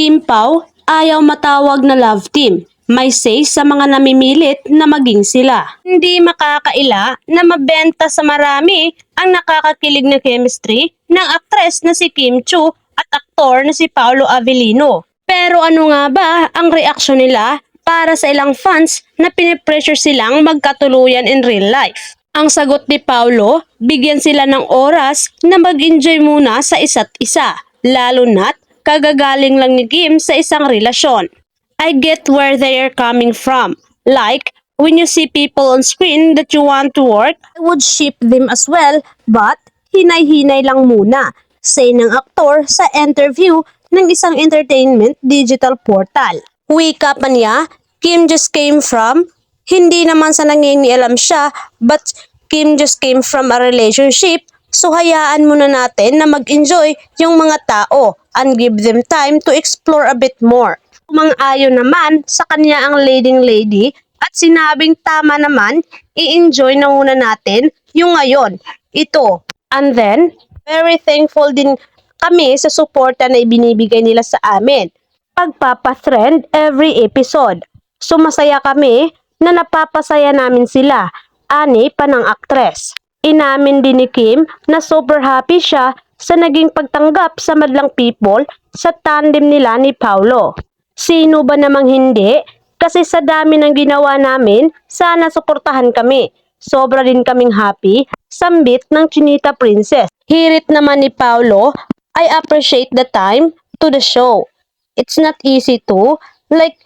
Kim Pao ayaw matawag na love team. May say sa mga namimilit na maging sila. Hindi makakaila na mabenta sa marami ang nakakakilig na chemistry ng aktres na si Kim Chu at aktor na si Paolo Avellino. Pero ano nga ba ang reaksyon nila para sa ilang fans na pinipressure silang magkatuluyan in real life? Ang sagot ni Paolo, bigyan sila ng oras na mag-enjoy muna sa isa't isa, lalo na't kagagaling lang ni Kim sa isang relasyon. I get where they are coming from. Like, when you see people on screen that you want to work, I would ship them as well, but hinay-hinay lang muna. Say ng aktor sa interview ng isang entertainment digital portal. Wika pa niya, Kim just came from, hindi naman sa nangingialam siya, but Kim just came from a relationship, so hayaan muna natin na mag-enjoy yung mga tao and give them time to explore a bit more. Umang-ayon naman sa kanya ang leading lady at sinabing tama naman, i-enjoy na muna natin yung ngayon. Ito. And then, very thankful din kami sa suporta na ibinibigay nila sa amin. Pagpapatrend every episode. So masaya kami na napapasaya namin sila. Ani pa ng aktres. Inamin din ni Kim na super happy siya sa naging pagtanggap sa madlang people sa tandem nila ni Paulo. Sino ba namang hindi? Kasi sa dami ng ginawa namin, sana suportahan kami. Sobra din kaming happy, sambit ng Chinita Princess. Hirit naman ni Paulo, I appreciate the time to the show. It's not easy to, like,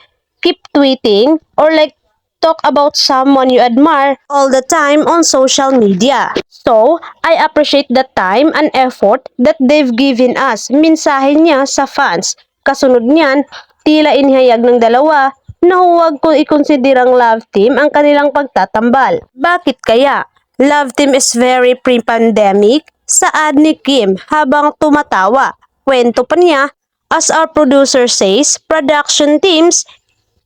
keep tweeting or like talk about someone you admire all the time on social media. So, I appreciate the time and effort that they've given us. Mensahe niya sa fans. Kasunod niyan, tila inihayag ng dalawa na huwag ko ikonsiderang love team ang kanilang pagtatambal. Bakit kaya? Love team is very pre-pandemic, saad ni Kim habang tumatawa. Kwento pa niya, as our producer says, production teams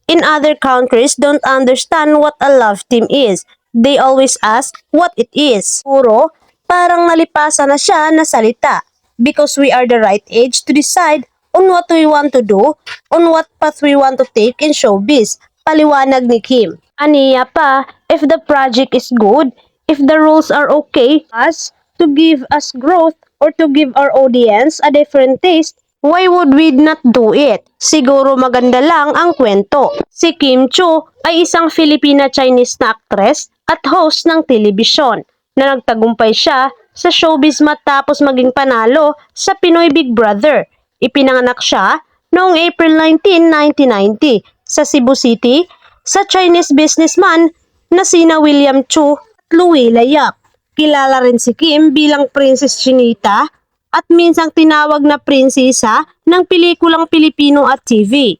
in other countries don't understand what a love team is. They always ask what it is. Puro, parang nalipasan na siya na salita. Because we are the right age to decide on what we want to do, on what path we want to take in showbiz. Paliwanag ni Kim. Aniya pa, if the project is good, if the rules are okay, us to give us growth or to give our audience a different taste, why would we not do it? Siguro maganda lang ang kwento. Si Kim Chu ay isang Filipina-Chinese na actress at host ng telebisyon na nagtagumpay siya sa showbiz matapos maging panalo sa Pinoy Big Brother. Ipinanganak siya noong April 19, 1990 sa Cebu City sa Chinese businessman na sina William Chu at Louie Layap. Kilala rin si Kim bilang Princess Chinita at minsang tinawag na prinsesa ng pelikulang Pilipino at TV.